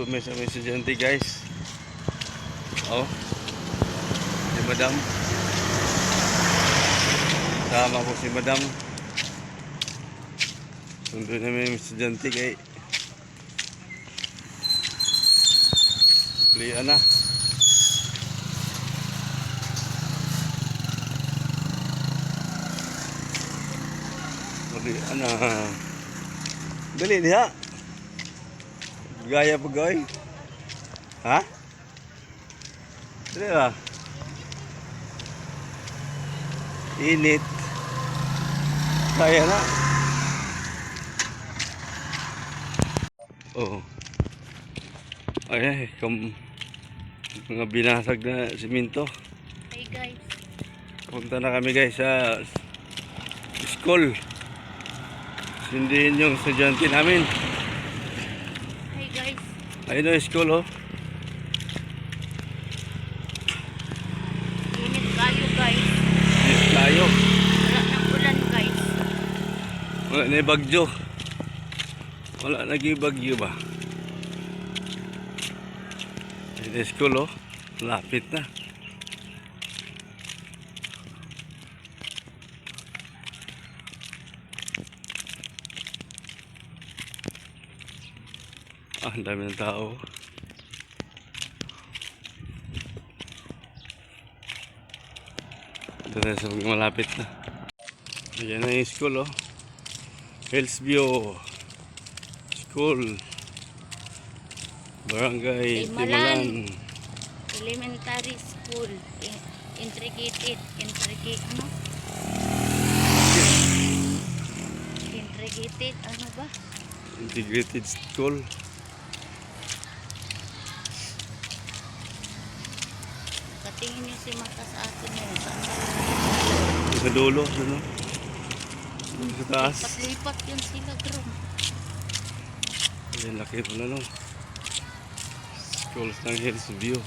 Sa may estudyante guys. Oh. Si madam. Sama ko si madam. Sundot namin yung estudyante kay Lian na. Lian na. Dali diha. Gaya pagawin. Ha? Dali ba? Init. Kaya na. Oo. Ay, ay, kam, mga binasag na simento. Hey guys, Punta na kami guys sa school. Sindihin yung estudyante namin. Guys, Ayun na school oh. init kayo guys. Yes, tayo. Wala nang ulan guys. Wala na bagyo. Wala naging bagyo ba? Ayun na school oh. Lapit na. Ah, ang dami ng tao. Ito na sa malapit na. Ayan na yung school oh. Hillsview School Barangay Timalan. Elementary school. In- Intricated. Intricate, ano? Intricated, ano ba? Integrated School Katingin niyo si Mata sa atin yun. Saan ba? sa dulo ano? sa taas Lipat-lipat yun sila, grom. Ayan laki pala no Schools ng Hillsview